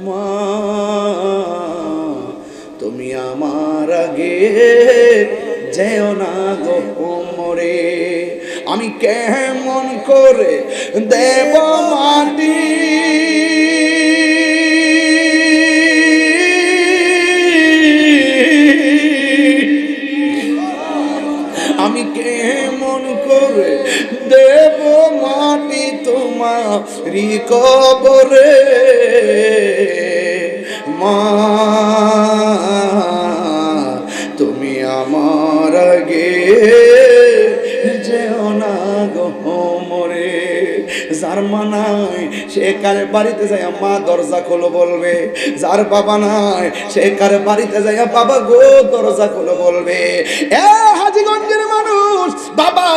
মা তুমি আমার আগে যেও না গো মরে আমি কেমন করে দেব মাটি? তোমারি কবরে মা, তুমি আমার আগে যেও না গো যার মা নাই, সে কারে বাড়িতে যায় মা দরজা খোলো বলবে? যার বাবা নাই, সে কারে বাড়িতে যায় বাবা গো দরজা খোলো বলবে? এ বাবা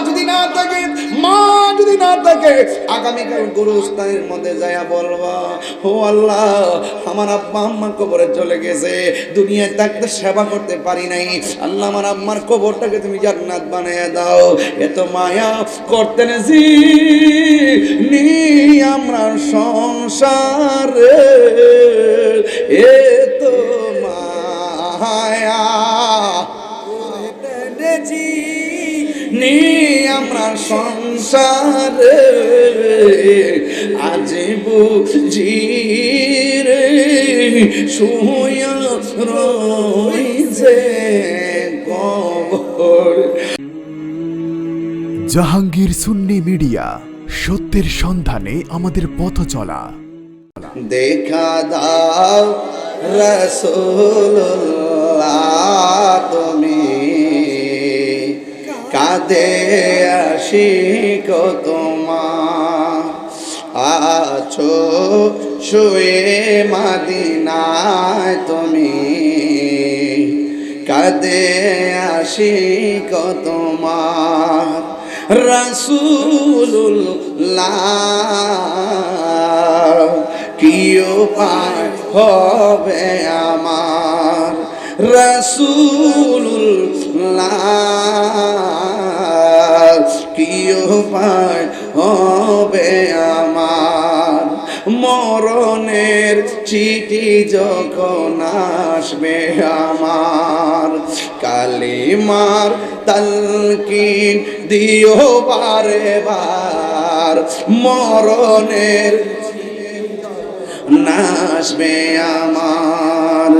যদি না থাকে, মা যদি না থাকে, আগামীকাল গুরুস্থানের মধ্যে যায় বলবা, ও আল্লাহ, আমার আব্বা আম্মা কবরে চলে গেছে। দুনিয়ায় থাকতে সেবা করতে পারি নাই। আল্লাহ আমার আম্মার কবরটাকে তুমি জান্নাত বানিয়ে দাও। এত মায়া করতে নেছি। নি আমরা সংসারে। এ তো মায়া সংসারে আজ বুঝি রে শুয়া রইছে কবর। জাহাঙ্গীর সুন্নি মিডিয়া সত্যের সন্ধানে আমাদের পথ চলা। দেখা দাও রসুল্লাহ তুমি কাঁদে আসি কো তোমার। আছো শুয়ে মাদিনায় তুমি। কাঁদে আসি কো তোমার রসুল্লাহ কি উপায় হবে আমার রসুল্লাহ কি উপায় হবে আমার। মরণের চিঠি যখন আসবে আমার, কালিমার তালকিন দিও বারে বার মরণের নাচবে আমার,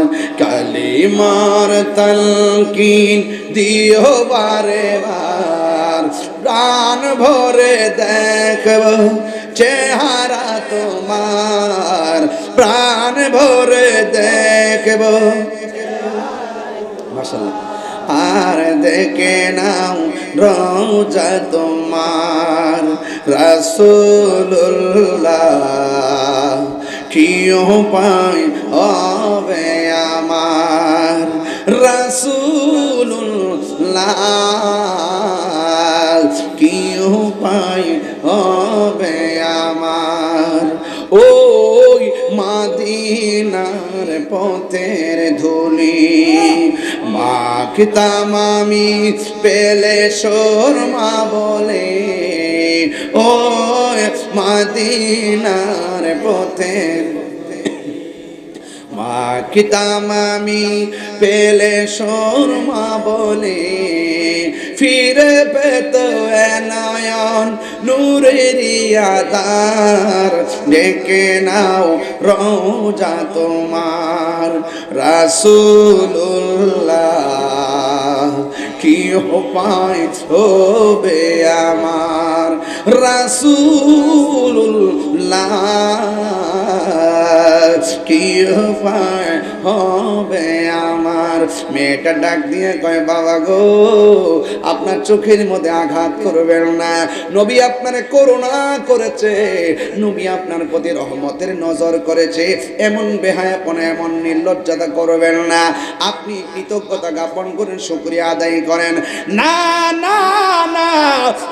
কালিমার তলকিন দিও বারে বার প্রাণ ভরে দেখব চেহারা তোমার। প্রাণ ভরে দেখব। আর দেখে নাও রোজা তোমার। রাসূলুল্লাহ কি উপায় হবে আমার? রাসূলুল্লাহ। মাদিনার পথের ধুলি মাখতাম আমি, পেলে শর্মা বলে ও মাদিনার পথের মাখিতাম আমি, পেলে শর্মা বলে। ফিরে পেত নয়ন নূরের আদার ডেকে নাও রোজা তোমার রাসূলুল্লাহ কি উপায় হবে আমার? রাসূলুল্লাহ কি উপায় হবে আমার? মেয়েটা ডাক দিয়ে কয়, বাবা গো, আপনার চোখের মধ্যে আঘাত করবেন না। নবী আপনারে করুণা করেছে, নবী আপনার প্রতি রহমতের নজর করেছে। এমন বেহায়াপনা, এমন নির্লজ্জতা করবেন না। আপনি কৃতজ্ঞতা জ্ঞাপন করেন শুক্রিয়া আদায় করেন। না না না,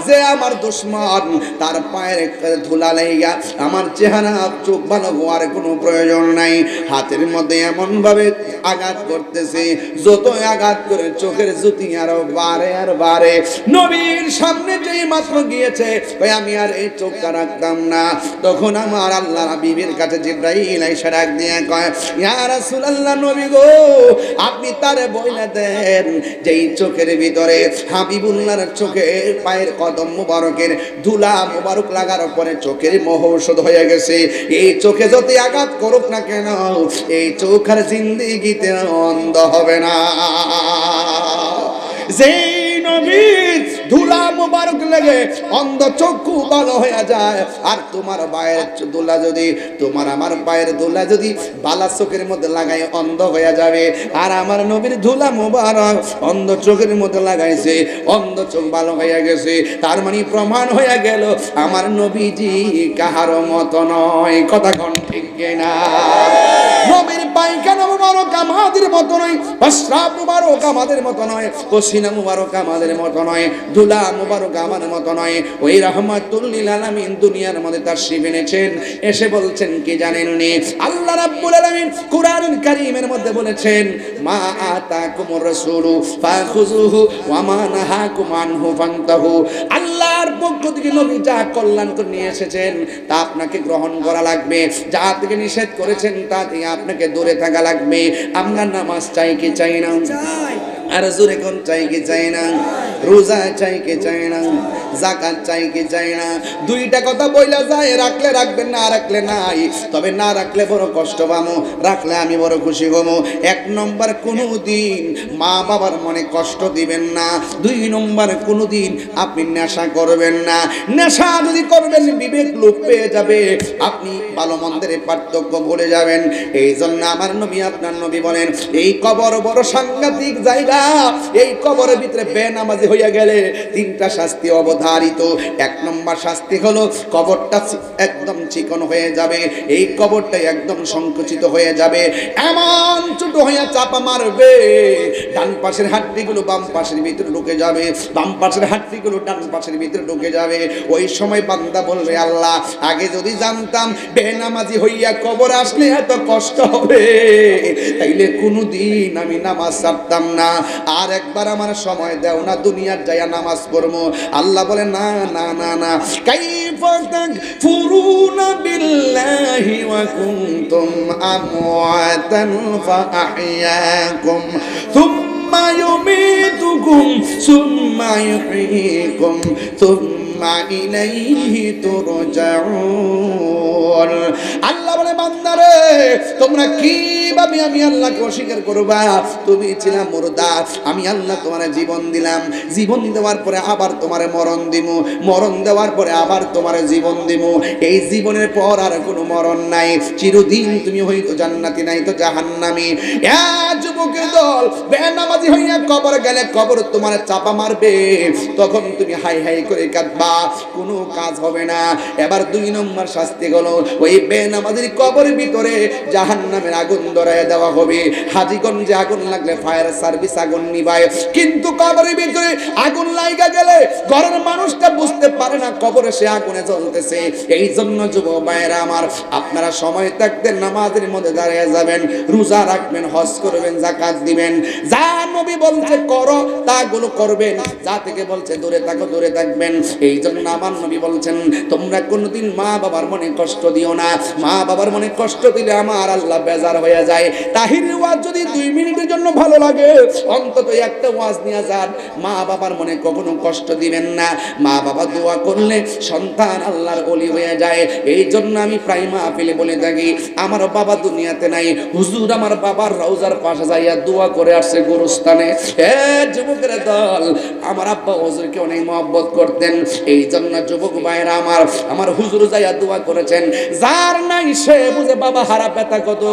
যে আমার দুশ্মন তার পায়ের ধুলা লেগা আমার চেহারা চোখ ভালো হওয়ার কোনো প্রয়োজন নাই। হাতের মধ্যে এমন ভাবে আঘাত করতেছে যত আঘাত করে চোখের জুতি আরও বারে আর বারে নবীর সামনে যেই মাত্র গিয়েছে, ওই আমি আর এই চোখটা রাখতাম না। তখন আমার আল্লাহ বিবির কাছে জিব্রাইল আইসা ডাক দিয়ে কয়, ইয়া রাসূলুল্লাহ নবী গো, আপনি তারে বইলা দেন। যেই চোখের ভিতরে হাবিবুল্লাহর চোখে পায়ের কদম মুবারকের ধুলা মুবারক লাগার পরে চোখের মোহ ঔষধ হয়ে গেছে। এই চোখে যদি আঘাত করুক না কেন, এই চোখের জিন্দিগিতে অন্ধ হবে না। যেই ধুলা মুবারক লেগে অন্ধ চক্ষু ভালো হয়ে যায়। আর তোমার পায়ের দুলা যদি, তোমার আমার পায়ের দুলা যদি বালা চোখের মধ্যে লাগাই অন্ধ হয়ে যাবে। আর আমার নবীর ধুলা মুবারক অন্ধ চোখের মধ্যে লাগাইছে, অন্ধ চোখ ভালো হয়ে গেছে। তার মানে প্রমাণ হয়ে গেল, আমার নবীজি কাহারও মত নয়। কথা কোন ঠিক না নবীর পায়খানা মুবারক? আমাদের মতো নয়। প্রস্রাব মুবারক আমাদের মতো নয়। পসিনা মুবারক আমাদের মতো নয়। ধুলা মুবারক আমার মতো নয়। ওই রহমাতুল্লিল আলামিন দুনিয়ার মধ্যে তার শিব এনেছেন। এসে বলছেন, কি জানেন নি আল্লাহ রাব্বুল আলামিন কুরআনুল কারীমের মধ্যে বলেছেন, মা আতাকুমুর রাসূলু ফাখুযুহু ওয়া মা নাহাকুম আনহু ফান্তাহু। আল্লাহর পক্ষ থেকে নবী যা কল্যাণ করে নিয়ে এসেছেন, তা আপনাকে গ্রহণ করা লাগবে। যা থেকে নিষেধ করেছেন, তা থেকে আপনাকে দূরে থাকা লাগবে। আমরা নামাজ চাই কি চাই না? আর জোরে কোন চাই কি চাই না, রোজা চাই কি চাই না জাকাত চাই কি চাই না। দুইটা কথা বইলা যায়, রাখলে রাখবেন না, রাখলে নাই। তবে না রাখলে বড় কষ্ট পামো, রাখলে আমি বড় খুশি হব এক নম্বর কোনো দিন মা বাবার মনে কষ্ট দিবেন না। দুই নম্বর কোনো দিন আপনি নেশা করবেন না। নেশা যদি করবেন, বিবেক লোপ পেয়ে যাবে। আপনি ভালো মন্দের পার্থক্য ভুলে যাবেন। এই জন্য আমার নবী, আপনার নবী বলেন, এই কবর বড় সাংঘাতিক জায়গা। এই কবরের ভিতরে বেনামাজি হইয়া গেলে তিনটা শাস্তি অবধারিত। এক নম্বর শাস্তি হলো কবরটা একদম চিকন হয়ে যাবে, এই কবরটা একদম সংকুচিত হয়ে যাবে। এমন ছোট হইয়া চাপা মারবে, ডান পাশের হাড্ডিগুলো বাম পাশের ভিতরে ঢুকে যাবে, বাম পাশের হাড্ডিগুলো ডান পাশের ভিতরে ঢুকে যাবে। ওই সময় বান্দা বলবে, আল্লাহ, আগে যদি জানতাম বেনামাজি হইয়া কবর আসলে এত কষ্ট হবে, তাইলে কোনোদিন আমি নামাজ ছাড়তাম না। আর একবার আমার সময় দেও না দুনিয়ার যাইয়া নামাজ পড়বো আল্লাহ বলে না না না না কাইফা তাকফুরুনা বিল্লাহি ওয়া কুনতুম আমওয়াতান ফাআহইয়াকুম ثم يميتكم ثم يحييكم ثم إليه ترجعون আল্লাহ বলে, বান্দারে, তোমরা আমি আল্লাহকে অস্বীকার করবা? তুমি ছিলাম আমি আল্লাহ তোমার জীবন দিলাম। জীবন দেওয়ার পরে আবার তোমার মরণ দিমু। মরণ দেওয়ার পরে আবার তোমার জীবন দিমু। এই জীবনের পর আর কোনো মরণ নাই। চিরদিন তুমি হয়তো জান্নাতি, নাই তো জাহান্নামি। যুবকের দল, বেনামাজি হইয়া কবর গেলে কবর তোমার চাপা মারবে। তখন তুমি হাই হাই করে কাঁদবা। কোনো কাজ হবে না। এবার দুই নম্বর শাস্তি হলো, ওই বেনামাজির কবরের ভিতরে জাহান্নামের আগুন ধরায় দেওয়া হবে। হাজিগঞ্জে আগুন লাগলে ফায়ার সার্ভিস আগুন নিবায়। কিন্তু কবরের ভিতরে আগুন লাইগা গেলে ঘরের মানুষটা বুঝতে পারে না কবরে সে আগুনে জ্বলতেছে। এই জন্য যুব ভাইয়েরা আমার, আপনারা সময় থাকতে নামাজের মধ্যে দাঁড়িয়ে যাবেন, রোজা রাখবেন, হজ করবেন জাকাত দিবেন। যা নবী বলছে করো তাগুলো করবেন যা থেকে বলছে দূরে থাকো, দূরে থাকবেন। এই জন্য আমার নবী বলছেন, তোমরা কোনোদিন মা বাবার মনে কষ্ট দিও না। মা বাবার মনে কষ্ট দিলে আমার আল্লাহ বেজার হয়ে যায়। তাহির ওয়াজ যদি দুই মিনিটের জন্য ভালো লাগে, অন্তত একটা ওয়াজ নিয়ে যান। মা বাবার মনে কখনো কষ্ট দিবেন না। মা বাবা দোয়া করলে সন্তান আল্লাহর অলি হয়ে যায়। এই জন্য আমি প্রায় মাহফিলে বলে থাকি, আমার বাবা দুনিয়াতে নাই। হুজুর আমার বাবার রওজার পাশে যাইয়া দোয়া করে আসছে গুরুস্থানে। এ যুবকের দল, আমার আব্বা হুজুরকে অনেক মহব্বত করতেন। এই জন্য যুবক ভাইরা আমার আমার হুজুর যাইয়া দোয়া করেছেন, যার নাই সে বুঝে বাবা হারা ব্যথা কত,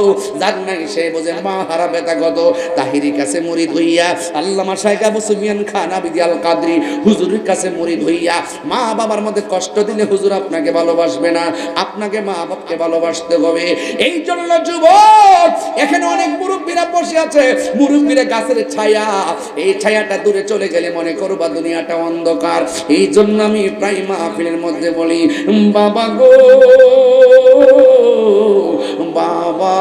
যার নাই সে বুঝে মা হারা ব্যথা কত। তাহিরি কাছে মুরিদ হইয়া আল্লামা শাইখ আবু সুফিয়ান খান আবিদি আল কাদরি হুজুরের কাছে মুরিদ হইয়া, মা বাবার মধ্যে কষ্ট দিলে হুজুর আপনাকে ভালোবাসবে না, আপনাকে মা বাপকে ভালোবাসতে হবে। এই জন্য যুবক, এখানে অনেক মুরব্বীরা বসে আছে, মুরব্বীরা গাছের ছায়া, এই ছায়াটা দূরে চলে গেলে মনে করবা দুনিয়াটা অন্ধকার। এই জন্য আমি প্রায় মাহফিলের মধ্যে বলি বাবা গো, বাবা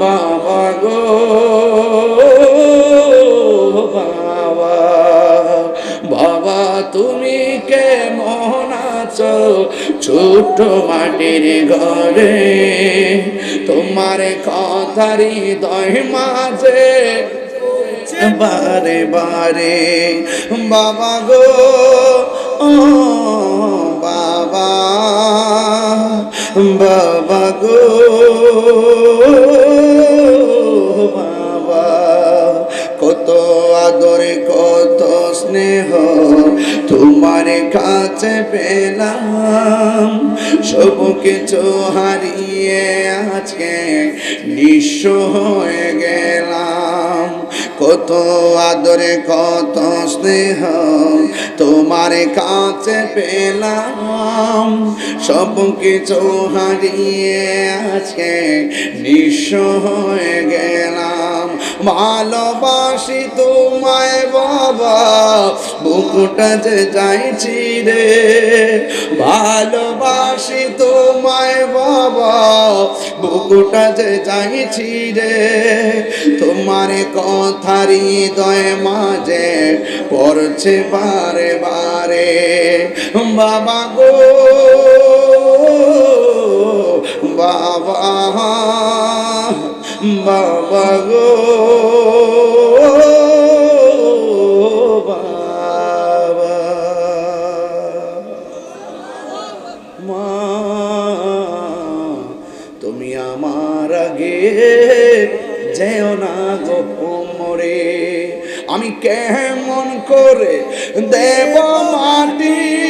বাবা গো, বাবা বাবা, তুমি কেমন আছো? ছোট মাটির ঘরে তোমার কথারি দয় মাঝে বারে বারে, বাবা গো, ও বাবা বাবা গো, বাবা, কত আদরে, কত স্নেহ তোমার কাছে পেলাম। সব কিছু হারিয়ে আজকে নিঃস্ব হয়ে গেলাম। কত আদরে কত স্নেহ তোমার কাছে পেলাম। সব কিছু হারিয়ে আজকে হয়ে গেলাম। ভালোবাসি তোমায় বাবা, বুকুটা যে চাইছি রে। ভালোবাসি তোমায় বাবা, বুকুটা যে চাইছি রে। তোমার কথার হৃদয় মাঝে পড়ছে বারে বারে। বাবা গো, বাবা। বাবা গো বাবা। মা তুমি আমার আগে আমি কেমন করে দেব মাটি?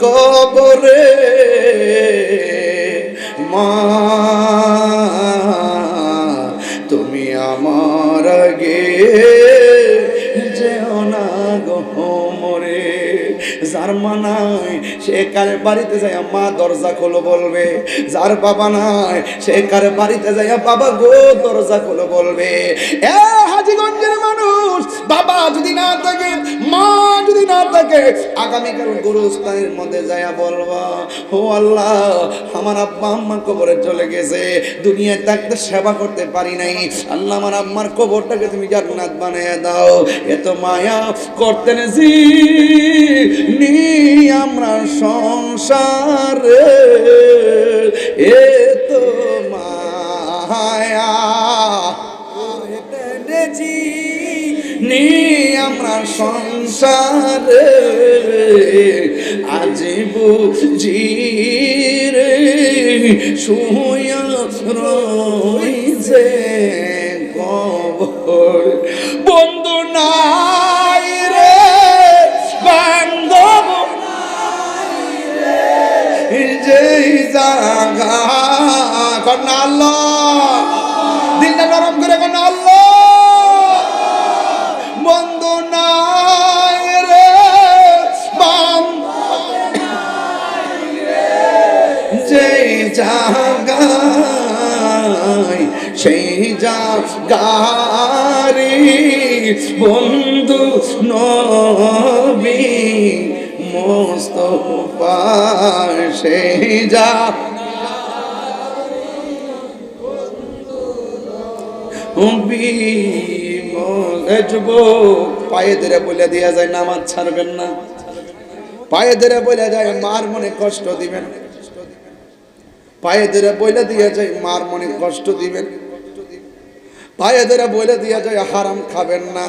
তোমারি কার বাড়িতে যায় মা দরজা খোলো বলবে, যার বাবা নাই, সে কার বাড়িতে যায় বাবা গো দরজা খোলো বলবে। এ হাজিগঞ্জের মানুষ, বাবা যদি না থাকে, মা যদি না থাকে, আগামীকাল গুরুস্থানের মধ্যে যায়া বলবা, ও আল্লাহ, আমার আব্বা আম্মা কবরে চলে গেছে, দুনিয়ায় থাকতে সেবা করতে পারি নাই। আল্লাহ আমার আম্মার কবরটাকে তুমি জান্নাত বানিয়ে দাও। এত মায়া করতে নেছি নি আমরা সংসারে এত মায়া। নি আমরা সংসারে আজ বুঝি রে শুয়া রইছে। কন্যা আল্লাহ। দিলটা নরম করে কন্যা আল্লাহ। বন্ধু নাই রে, বাম যেই জাগায় সেই জাগারি বন্ধু নবী মোস্তফা, সেই যা পায়ে ধরে বলে দেওয়া যায়, নামাজ ছাড়বেন না। পায়ে ধরে বলে যায়, মার মনে কষ্ট দিবেন। পায়ে ধরে বলে দিয়ে যায়, মার মনে কষ্ট দিবেন। পায়ে ধরে বলে দিয়ে যায়, হারাম খাবেন না।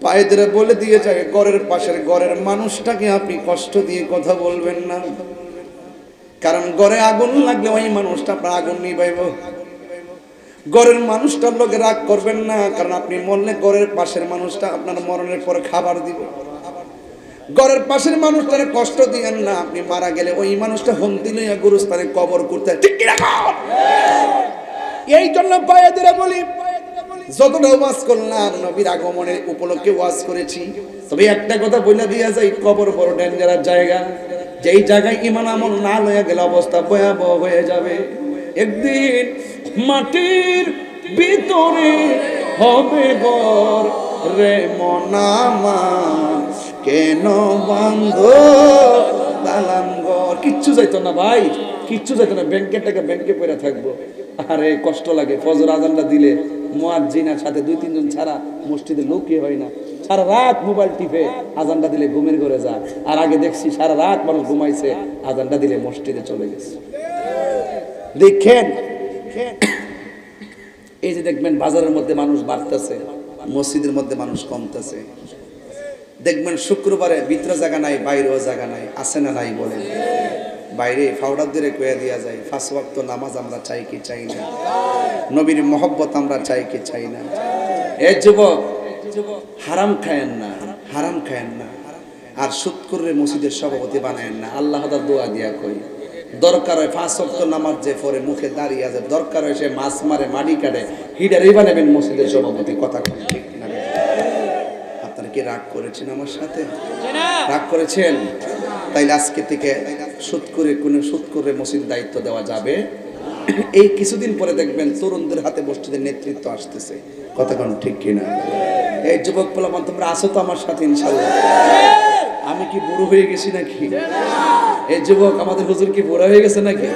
পায়ে ধরে বলে দিয়ে যায়, ঘরের পাশের ঘরের মানুষটাকে আপনি কষ্ট দিয়ে কথা বলবেন না। কারণ ঘরে আগুন লাগলে ওই মানুষটা আপনার আগুন নিবাইব। ঘরের মানুষটার লোকে রাগ করবেন না, কারণ আপনি মরলে ঘরের পাশের মানুষটা আপনার মরণের পরে খাবার দিব। ঘরের পাশের মানুষটারে কষ্ট দিয়েন না, আপনি মারা গেলে ওই মানুষটা হন্তি লইয়া গুরুস্থানে কবর করতে এই জন্য পায়ে দিলে বলি, যতটা ওয়াজ করলাম, নবীর আগমনের উপলক্ষে ওয়াজ করেছি। তবে একটা কথা বলে দিয়া যায় কবর বড় ডেঞ্জারাস জায়গা। যেই জায়গায় ইমান আমল না লয়ে গেলে অবস্থা ভয়াবহ হয়ে যাবে। একদিন মাটির ভিতরে হবে বর রে মনামা কেন বন্ধ দালান ঘর। কিচ্ছু যাইতো না ভাই, কিচ্ছু যাইতো না। ব্যাংকের টাকা ব্যাংকে পড়ে থাকব। আরে কষ্ট লাগে, ফজর আজানটা দিলে মুয়াজ্জিনের সাথে দুই, তিনজন ছাড়া মসজিদে লোকই হয় না। সারা রাত মোবাইল টিপে আজানটা দিলে ঘুমের ঘরে যা আর আগে দেখছি সারা রাত মানুষ ঘুমাইছে, আজানটা দিলে মসজিদে চলে গেছে। দেখেন। এই যে দেখবেন বাজারের মধ্যে মানুষ বাড়তেছে, মসজিদের মধ্যে মানুষ কমতেছে। দেখবেন শুক্রবারে ভিতরে জায়গা নাই, বাইরেও জায়গা নাই, আছে না নাই বলেন বাইরে ফাউডার দিয়ে কয়ে দেওয়া যায় ফার্স্ট ওয়াক্ত নামাজ আমরা চাই কি চাই না? নবীর মহব্বত আমরা চাই কি চাই না? এ যুবক, হারাম খায়েন না, হারাম খায়েন না। আর সুদ করে মসজিদের সভাপতি বানায়েন না। আল্লাহ দোয়া দিয়া কই। দরকার হয় ফাঁস ওয়াক্ত নামাজ যে পরে মুখে দাঁড়িয়ে আছে, দরকার হয় সে মাছ মারে, মাটি কাটে। হিডারই বানাবেন মসজিদের সভাপতি, কথা ঠিক না আপনারা কি রাগ করেছেন আমার সাথে? রাগ করেছেন? তাইলে আজকে থেকে সুদ করে কোনো সুদ করে মসজিদ দায়িত্ব দেওয়া যাবে? এই কিছুদিন পরে দেখবেন তরুণদের হাতে মসজিদের নেতৃত্ব আসতেছে। কথা কোন ঠিক কিনা? এই যুবক পোলাপান, তোমরা আসো তো আমার সাথে, ইনশাল্লাহ? আমি কি বুড়ো হয়ে গেছি নাকি? এই যুবক আমাদের হুজুর কি বুড়ো হয়ে গেছে নাকি?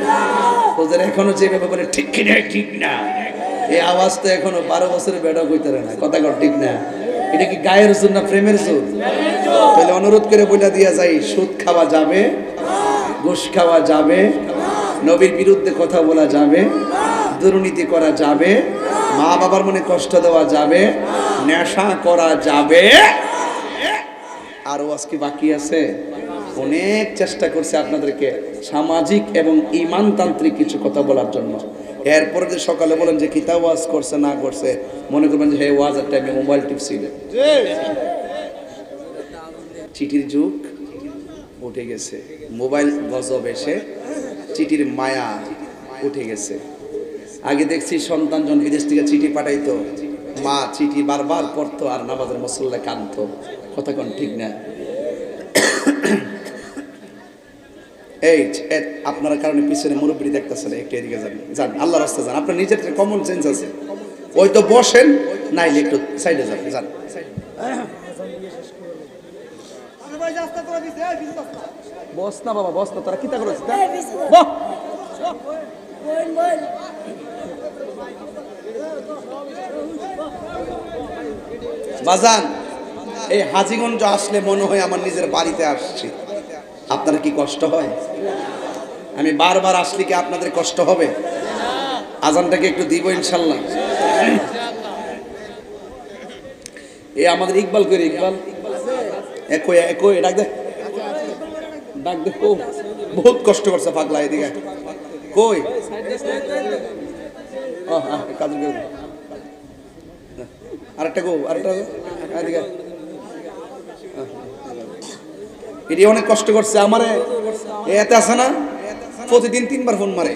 হুজুর এখনও যেভাবে বলে, ঠিক কিনা ঠিক না? এই আওয়াজ তো এখনও বারো বছরের বেড়া কইতে না। কথা কর ঠিক না? এটা কি গায়ের জোর না প্রেমের জোর? তাহলে অনুরোধ করে বইলা দিয়া যাই, সুদ খাওয়া যাবে, ঘুষ খাওয়া যাবে, নবীর বিরুদ্ধে কথা বলা যাবে, দুর্নীতি করা যাবে মা বাবার মনে কষ্ট দেওয়া যাবে, নেশা করা যাবে। আরও আজকে বাকি আছে? অনেক চেষ্টা করছে আপনাদেরকে সামাজিক এবং ইমানতান্ত্রিক কিছু কথা বলার জন্য। এরপরে যে সকালে বলেন যে কিতাব ওয়াজ করছে, না করছে, মনে করবেন যে, হে ওয়াজের টাইমে মোবাইল টিপছিল। চিঠির যুগ উঠে গেছে। মোবাইল গজব এসে চিঠির মায়া উঠে গেছে। আগে দেখছি সন্তান জন বিদেশ থেকে চিঠি পাঠাইতো। মা চিঠি বারবার পড়তো আর নামাজের মসল্লা কানতো কথা কোন ঠিক না? এই আপনার কারণে পিছনে মুরব্বী দেখতেছেন একটু এদিকে যান যান আল্লাহ রাস্তা যান। আপনার নিজের কমন সেন্স আছে ওই তো বসেন নাইলে একটু সাইডে যান যান। বস না বাবা বস না তোরা কিতা করেছিস বহ বাজান এই হাজিগঞ্জ আসলে মনে হয় আমার নিজের বাড়িতে আসছি। আপনার কি কষ্ট হয়? আমি বারবার আসলে কি আপনাদের কষ্ট হবে? আজানটাকে একটু দিব ইনশাল্লাহ। এ আমাদের ইকবাল করে ইকবাল? একই একই ডাক ডাক বহুত কষ্ট করছে পাগলা এদিকে। কই। আরেকটা গো আরেকটা গো এদিকে এটি অনেক কষ্ট করছে আমারে। এতে আছে না? প্রতিদিন তিনবার ফোন মারে।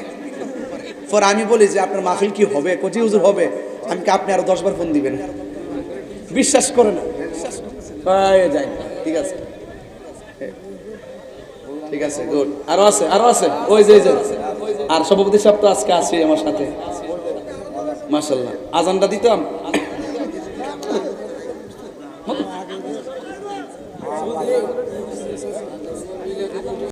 পর আমি বলি যে, আপনার মাহফিল কি হবে? কোচি হুজুর হবে? আমি আপনি আরও দশবার ফোন দিবেন। বিশ্বাস করে না যাই। ঠিক আছে। ঠিক আছে গুড আরও আছে আরও আছে। ওই যে আর সভাপতি সাহেব তো আজকে আছে আমার সাথে। মাশাল্লাহ আজানটা দিতাম?